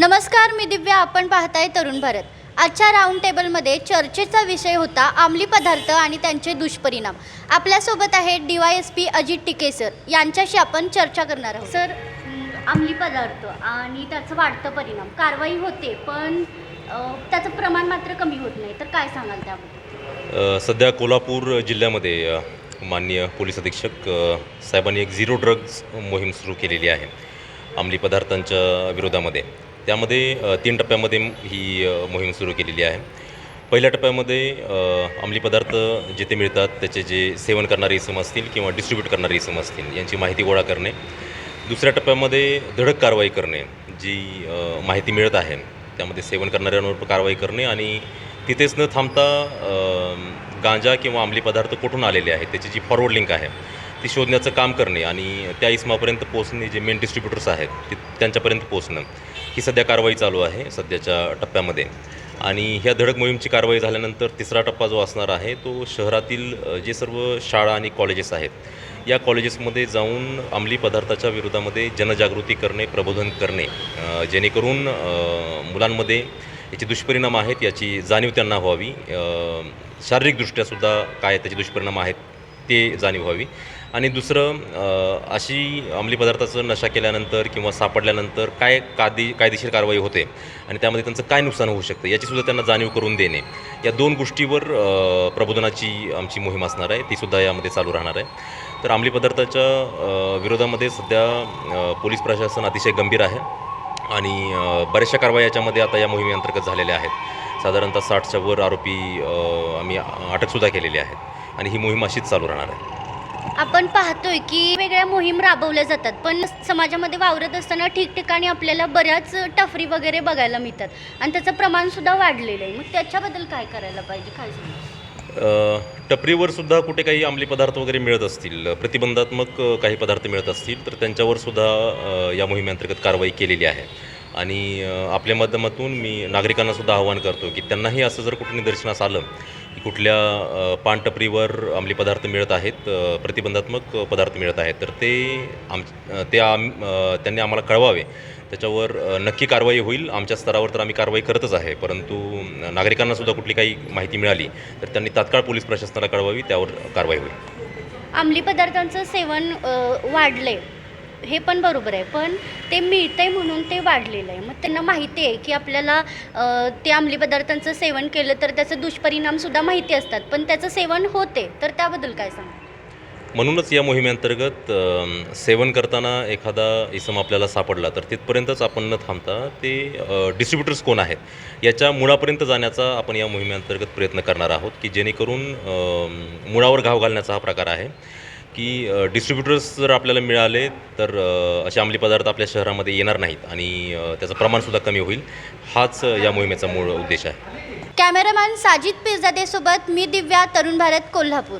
नमस्कार मी दिव्या. आपण पाहताय तरुण भारत. आजच्या राऊंड टेबलमध्ये चर्चेचा विषय होता अंमली पदार्थ आणि त्यांचे दुष्परिणाम. आपल्यासोबत आहेत D Y S P Ajit Tike sir यांच्याशी आपण चर्चा करणार आहोत. सर अंमली पदार्थ आणि त्याचं वाढतं परिणाम. कारवाई होते पण त्याचं प्रमाण मात्र कमी होत नाही. तर काय सांगाल त्याबद्दल? सध्या कोल्हापूर जिल्ह्यामध्ये माननीय पोलीस अधीक्षक साहेबांनी एक झिरो ड्रग्ज मोहीम सुरू केलेली आहे अंमली पदार्थांच्या विरोधामध्ये. त्यामध्ये तीन टप्प्यामध्ये ही मोहीम सुरू केलेली आहे. पहिल्या टप्प्यामध्ये अंमली पदार्थ जिथे मिळतात त्याचे जे सेवन करणारे इसम असतील किंवा डिस्ट्रीब्यूट करणारे इसम असतील यांची माहिती गोळा करणे. दुसऱ्या टप्प्यामध्ये धडक कारवाई करणे जी माहिती मिळत आहे. त्यामध्ये सेवन करणाऱ्यांवर कारवाई करणे आणि तिथेच न थांबता गांजा किंवा अंमली पदार्थ कुठून आलेले आहेत त्याची जी फॉरवर्ड लिंक आहे ती शोधण्याचं काम करणे आणि त्या इस्मापर्यंत पोहोचणे जे मेन डिस्ट्रीब्युटर्स आहेत ते त्यांच्यापर्यंत पोहोचणं ही सध्या कारवाई चालू आहे सध्याच्या टप्प्यामध्ये. आणि ह्या धडक मोहीमची कारवाई झाल्यानंतर तिसरा टप्पा जो असणार आहे तो शहरातील जे सर्व शाळा आणि कॉलेजेस आहेत या कॉलेजेसमध्ये जाऊन अंमली पदार्थाच्या विरोधामध्ये जनजागृती करणे प्रबोधन करणे जेणेकरून मुलांमध्ये याचे दुष्परिणाम आहेत याची जाणीव त्यांना व्हावी. शारीरिकदृष्ट्यासुद्धा काय त्याचे दुष्परिणाम आहेत ते जाणीव व्हावी. आणि दुसरं अशी अंमली पदार्थाचं नशा केल्यानंतर किंवा सापडल्यानंतर काय कायदे कायदेशीर कारवाई होते आणि त्यामध्ये त्यांचं काय नुकसान होऊ शकतं याचीसुद्धा त्यांना जाणीव करून देणे. या दोन गोष्टीवर प्रबोधनाची आमची मोहीम असणार आहे. तीसुद्धा यामध्ये चालू राहणार आहे. तर अंमली पदार्थाच्या विरोधामध्ये सध्या पोलीस प्रशासन अतिशय गंभीर आहे. आणि बऱ्याचशा कारवाई याच्यामध्ये आता या मोहिमेअंतर्गत झालेल्या आहेत. साधारणतः साठच्या वर आरोपी आम्ही अटकसुद्धा केलेले आहेत. आणि ही मोहीम अशीच चालू राहणार आहे. आपण पाहतोय की वेगळ्या मोहीम राबवल्या जातात पण समाजामध्ये वावरत असताना ठिकठिकाणी आपल्याला बऱ्याच टफरी वगैरे बघायला मिळतात आणि त्याचं प्रमाण सुद्धा वाढलेलं आहे. मग त्याच्याबद्दल काय करायला पाहिजे? काय टपरीवर सुद्धा कुठे काही अंमली पदार्थ वगैरे मिळत असतील प्रतिबंधात्मक काही पदार्थ मिळत असतील तर त्यांच्यावर सुद्धा या मोहिमेअंतर्गत कारवाई केलेली आहे. आणि आपल्या माध्यमातून मी नागरिकांना सुद्धा आवाहन करतो की त्यांनाही असं जर कुठे निदर्शनास आलं कुठल्या पानटपरीवर अंमली पदार्थ मिळत आहेत प्रतिबंधात्मक पदार्थ मिळत आहेत तर ते आम ते आम त्यांनी आम्हाला कळवावे. त्याच्यावर नक्की कारवाई होईल आमच्या स्तरावर तर आम्ही कारवाई करतच आहे परंतु नागरिकांनासुद्धा नागरिकांना सुद्धा कुठली काही माहिती मिळाली तर त्यांनी तात्काळ पोलीस प्रशासनाला कळवावी त्यावर कारवाई होईल. अंमली पदार्थांचं सेवन वाढले हे पण बरोबर आहे. पण ते मिळतं आहे म्हणून ते वाढलेलं आहे. मग त्यांना माहिती आहे की आपल्याला ते अंमली पदार्थांचं सेवन केलं तर त्याचे दुष्परिणामसुद्धा माहिती असतात. पण त्याचं सेवन होते. तर त्याबद्दल काय सांगा म्हणूनच या मोहिमेअंतर्गत अ, सेवन करताना एखादा इसम आपल्याला सापडला तर तिथपर्यंतच आपण न थांबता ते डिस्ट्रीब्युटर्स कोण आहेत? याच्या मुळापर्यंत जाण्याचा आपण या मोहिमेअंतर्गत प्रयत्न करणार आहोत की जेणेकरून अ, मुळावर घाव घालण्याचा हा प्रकार आहे. की डिस्ट्रीब्युटर्स जर आपल्याला मिळाले तर असे अंमली पदार्थ आपल्या शहरामध्ये येणार नाहीत आणि त्याचं प्रमाणसुद्धा कमी होईल. हाच या मोहिमेचा मूळ उद्देश आहे. कॅमेरामॅन साजिद पिरजादेसोबत मी दिव्या तरुण भारत कोल्हापूर.